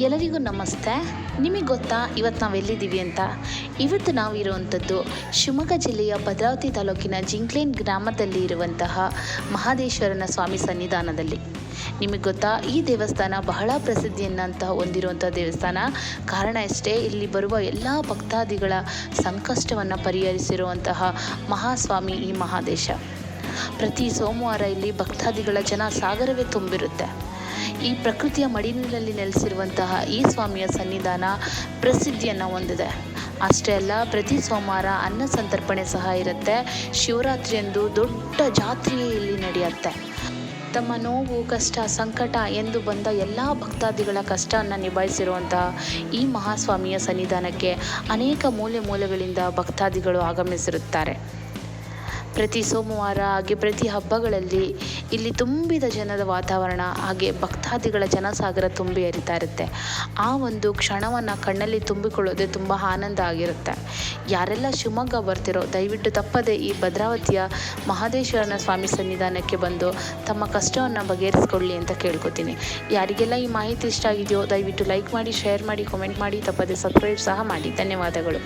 ಎಲ್ಲರಿಗೂ ನಮಸ್ತೆ. ನಿಮಗೆ ಗೊತ್ತಾ ಇವತ್ತು ನಾವು ಎಲ್ಲಿದ್ದೀವಿ ಅಂತ? ಇವತ್ತು ನಾವು ಇರುವಂಥದ್ದು ಶಿವಮೊಗ್ಗ ಜಿಲ್ಲೆಯ ಭದ್ರಾವತಿ ತಾಲೂಕಿನ ಜಿಂಕ್ಲೇನ್ ಗ್ರಾಮದಲ್ಲಿ ಇರುವಂತಹ ಮಹಾದೇಶ್ವರನ ಸ್ವಾಮಿ ಸನ್ನಿಧಾನದಲ್ಲಿ. ನಿಮಗೆ ಗೊತ್ತಾ, ಈ ದೇವಸ್ಥಾನ ಬಹಳ ಪ್ರಸಿದ್ಧಿಯನ್ನಂತ ಹೊಂದಿರುವಂಥ ದೇವಸ್ಥಾನ. ಕಾರಣ ಅಷ್ಟೇ ಇಲ್ಲಿ ಬರುವ ಎಲ್ಲ ಭಕ್ತಾದಿಗಳ ಸಂಕಷ್ಟವನ್ನು ಪರಿಹರಿಸಿರುವಂತಹ ಮಹಾಸ್ವಾಮಿ ಈ ಮಹಾದೇಶ. ಪ್ರತಿ ಸೋಮವಾರ ಇಲ್ಲಿ ಭಕ್ತಾದಿಗಳ ಜನ ಸಾಗರವೇ ತುಂಬಿರುತ್ತೆ. ಈ ಪ್ರಕೃತಿಯ ಮಡಿಲಿನಲ್ಲಿ ನೆಲೆಸಿರುವಂತಹ ಈ ಸ್ವಾಮಿಯ ಸನ್ನಿಧಾನ ಪ್ರಸಿದ್ಧಿಯನ್ನು ಹೊಂದಿದೆ. ಅಷ್ಟೇ ಅಲ್ಲ, ಪ್ರತಿ ಸೋಮವಾರ ಅನ್ನ ಸಂತರ್ಪಣೆ ಸಹ ಇರುತ್ತೆ. ಶಿವರಾತ್ರಿಯಂದು ದೊಡ್ಡ ಜಾತ್ರೆಯೇ ಇಲ್ಲಿ ನಡೆಯುತ್ತೆ. ತಮ್ಮ ನೋವು, ಕಷ್ಟ, ಸಂಕಟ ಎಂದು ಬಂದ ಎಲ್ಲ ಭಕ್ತಾದಿಗಳ ಕಷ್ಟವನ್ನು ನಿಭಾಯಿಸಿರುವಂತಹ ಈ ಮಹಾಸ್ವಾಮಿಯ ಸನ್ನಿಧಾನಕ್ಕೆ ಅನೇಕ ಮೂಲೆ ಮೂಲೆಗಳಿಂದ ಭಕ್ತಾದಿಗಳು ಆಗಮಿಸಿರುತ್ತಾರೆ. ಪ್ರತಿ ಸೋಮವಾರ ಹಾಗೆ ಪ್ರತಿ ಹಬ್ಬಗಳಲ್ಲಿ ಇಲ್ಲಿ ತುಂಬಿದ ಜನದ ವಾತಾವರಣ, ಹಾಗೆ ಭಕ್ತಾದಿಗಳ ಜನಸಾಗರ ತುಂಬಿ ಹರಿತಾ ಇರುತ್ತೆ. ಆ ಒಂದು ಕ್ಷಣವನ್ನು ಕಣ್ಣಲ್ಲಿ ತುಂಬಿಕೊಳ್ಳೋದೇ ತುಂಬ ಆನಂದ ಆಗಿರುತ್ತೆ. ಯಾರೆಲ್ಲ ಶಿವಮೊಗ್ಗ ಬರ್ತಿರೋ, ದಯವಿಟ್ಟು ತಪ್ಪದೆ ಈ ಭದ್ರಾವತಿಯ ಮಹಾದೇಶ್ವರನ ಸ್ವಾಮಿ ಸನ್ನಿಧಾನಕ್ಕೆ ಬಂದು ತಮ್ಮ ಕಷ್ಟವನ್ನು ಬಗೆಹರಿಸ್ಕೊಳ್ಳಿ ಅಂತ ಕೇಳ್ಕೊತೀನಿ. ಯಾರಿಗೆಲ್ಲ ಈ ಮಾಹಿತಿ ಇಷ್ಟ ಆಗಿದೆಯೋ, ದಯವಿಟ್ಟು ಲೈಕ್ ಮಾಡಿ ಶೇರ್ ಮಾಡಿ ಕಮೆಂಟ್ ಮಾಡಿ, ತಪ್ಪದೆ ಸಬ್ಸ್ಕ್ರೈಬ್ ಸಹ ಮಾಡಿ. ಧನ್ಯವಾದಗಳು.